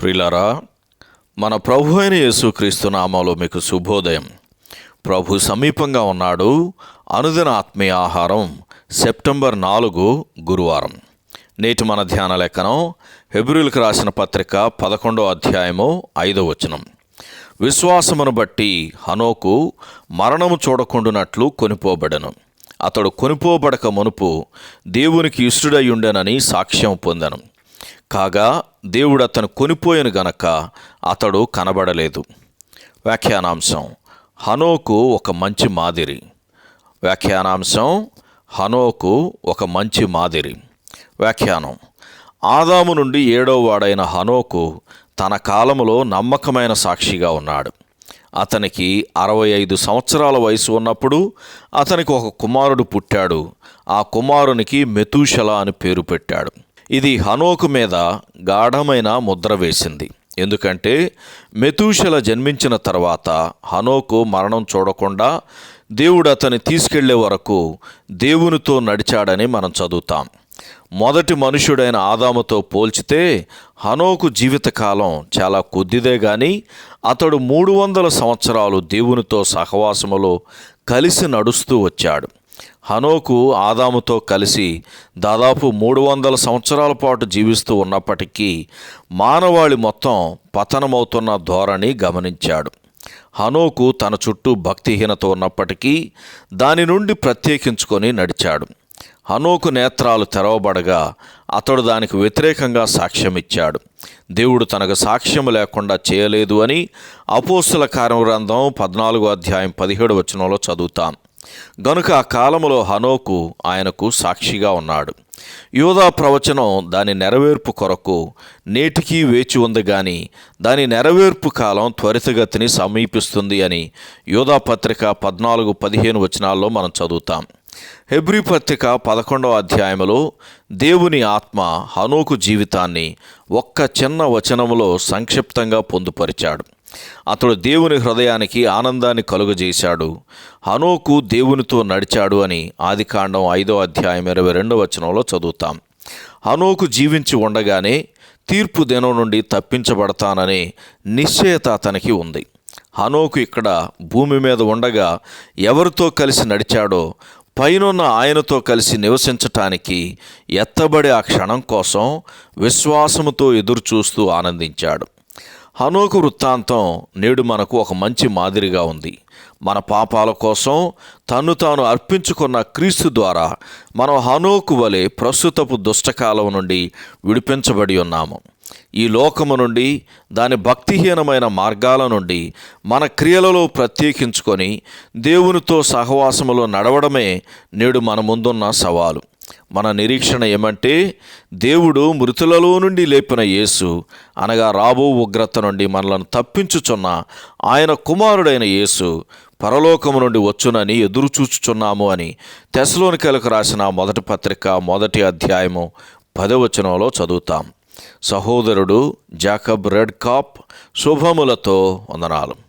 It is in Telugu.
ప్రిలరా మన ప్రభు అయిన యేసుక్రీస్తు నామాలో మీకు శుభోదయం. ప్రభు సమీపంగా ఉన్నాడు. అనుదిన ఆత్మీయ ఆహారం సెప్టెంబర్ నాలుగు గురువారం. నేటి మన ధ్యాన లేఖనం హెబ్రిల్కి రాసిన పత్రిక పదకొండో అధ్యాయము ఐదో వచనం. విశ్వాసమును బట్టి హనోకు మరణము చూడకుండునట్లు కొనిపోబడను. అతడు కొనిపోబడక మునుపు దేవునికి ఇష్టడై ఉండెనని సాక్ష్యం పొందను. కాగా దేవుడు అతను కొనిపోయిన గనక అతడు కనబడలేదు. వ్యాఖ్యానాంశం హనోకు ఒక మంచి మాదిరి. వ్యాఖ్యానాంశం హనోకు ఒక మంచి మాదిరి. వ్యాఖ్యానం ఆదాము నుండి ఏడో వాడైన హనోకు తన కాలములో నమ్మకమైన సాక్షిగా ఉన్నాడు. అతనికి అరవై ఐదు సంవత్సరాల వయసు ఉన్నప్పుడు అతనికి ఒక కుమారుడు పుట్టాడు. ఆ కుమారునికి మెతూషల అని పేరు పెట్టాడు. ఇది హనోకు మీద గాఢమైన ముద్ర వేసింది. ఎందుకంటే మెతూషల జన్మించిన తర్వాత హనోకు మరణం చూడకుండా దేవుడు అతన్ని తీసుకెళ్ళే వరకు దేవునితో నడిచాడని మనం చదువుతాం. మొదటి మనుషుడైన ఆదాముతో పోల్చితే హనోకు జీవితకాలం చాలా కొద్దిదే గాని అతడు మూడు వందల సంవత్సరాలు దేవునితో సహవాసములో కలిసి నడుస్తూ వచ్చాడు. హనోకు ఆదాముతో కలిసి దాదాపు మూడు వందల సంవత్సరాల పాటు జీవిస్తూ ఉన్నప్పటికీ మానవాళి మొత్తం పతనమవుతున్న ధోరణి గమనించాడు. హనోకు తన చుట్టూ భక్తిహీనత ఉన్నప్పటికీ దాని నుండి ప్రత్యేకించుకొని నడిచాడు. హనోకు నేత్రాలు తెరవబడగా అతడు దానికి వ్యతిరేకంగా సాక్ష్యమిచ్చాడు. దేవుడు తనకు సాక్ష్యం లేకుండా చేయలేదు అని అపోస్తుల కార్యగ్రంథం పద్నాలుగో అధ్యాయం పదిహేడు వచనంలో చదువుతాను గనుక ఆ కాలములో హనోకు ఆయనకు సాక్షిగా ఉన్నాడు. యోధా ప్రవచనం దాని నెరవేర్పు కొరకు నేటికీ వేచి ఉంది గాని దాని నెరవేర్పు కాలం త్వరితగతిని సమీపిస్తుంది అని యోధా పత్రిక పద్నాలుగు పదిహేను వచనాల్లో మనం చదువుతాం. హెబ్రి పత్రిక పదకొండవ అధ్యాయములో దేవుని ఆత్మ హనోకు జీవితాన్ని ఒక్క చిన్న వచనములో సంక్షిప్తంగా పొందుపరిచాడు. అతడు దేవుని హృదయానికి ఆనందాన్ని కలుగజేశాడు. హనోకు దేవునితో నడిచాడు అని ఆదికాండం ఐదో అధ్యాయం ఇరవై రెండవ వచనంలో చదువుతాం. హనోకు జీవించి ఉండగానే తీర్పు దినం నుండి తప్పించబడతాననే నిశ్చయత అతనికి ఉంది. హనోకు ఇక్కడ భూమి మీద ఉండగా ఎవరితో కలిసి నడిచాడో పైనున్న ఆయనతో కలిసి నివసించటానికి ఎత్తబడే ఆ క్షణం కోసం విశ్వాసముతో ఎదురుచూస్తూ ఆనందించాడు. హనోకు వృత్తాంతం నేడు మనకు ఒక మంచి మాదిరిగా ఉంది. మన పాపాల కోసం తను తాను అర్పించుకున్న క్రీస్తు ద్వారా మనం హనోకు వలె ప్రస్తుతపు దుష్టకాలం నుండి విడిపించబడి ఉన్నాము. ఈ లోకము నుండి దాని భక్తిహీనమైన మార్గాల నుండి మన క్రియలలో ప్రత్యేకించుకొని దేవునితో సహవాసములో నడవడమే నేడు మన ముందున్న సవాలు. మన నిరీక్షణ ఏమంటే దేవుడు మృతులలో నుండి లేపిన యేసు అనగా రాబో ఉగ్రత నుండి మనలను తప్పించుచున్న ఆయన కుమారుడైన యేసు పరలోకము నుండి వచ్చునని ఎదురు చూచుచున్నాము అని తెసలోనికలకు రాసిన మొదటి పత్రిక మొదటి అధ్యాయము పదవచనంలో చదువుతాం. సహోదరుడు జాకబ్ రెడ్ కాప్ శుభములతో వందనాలు.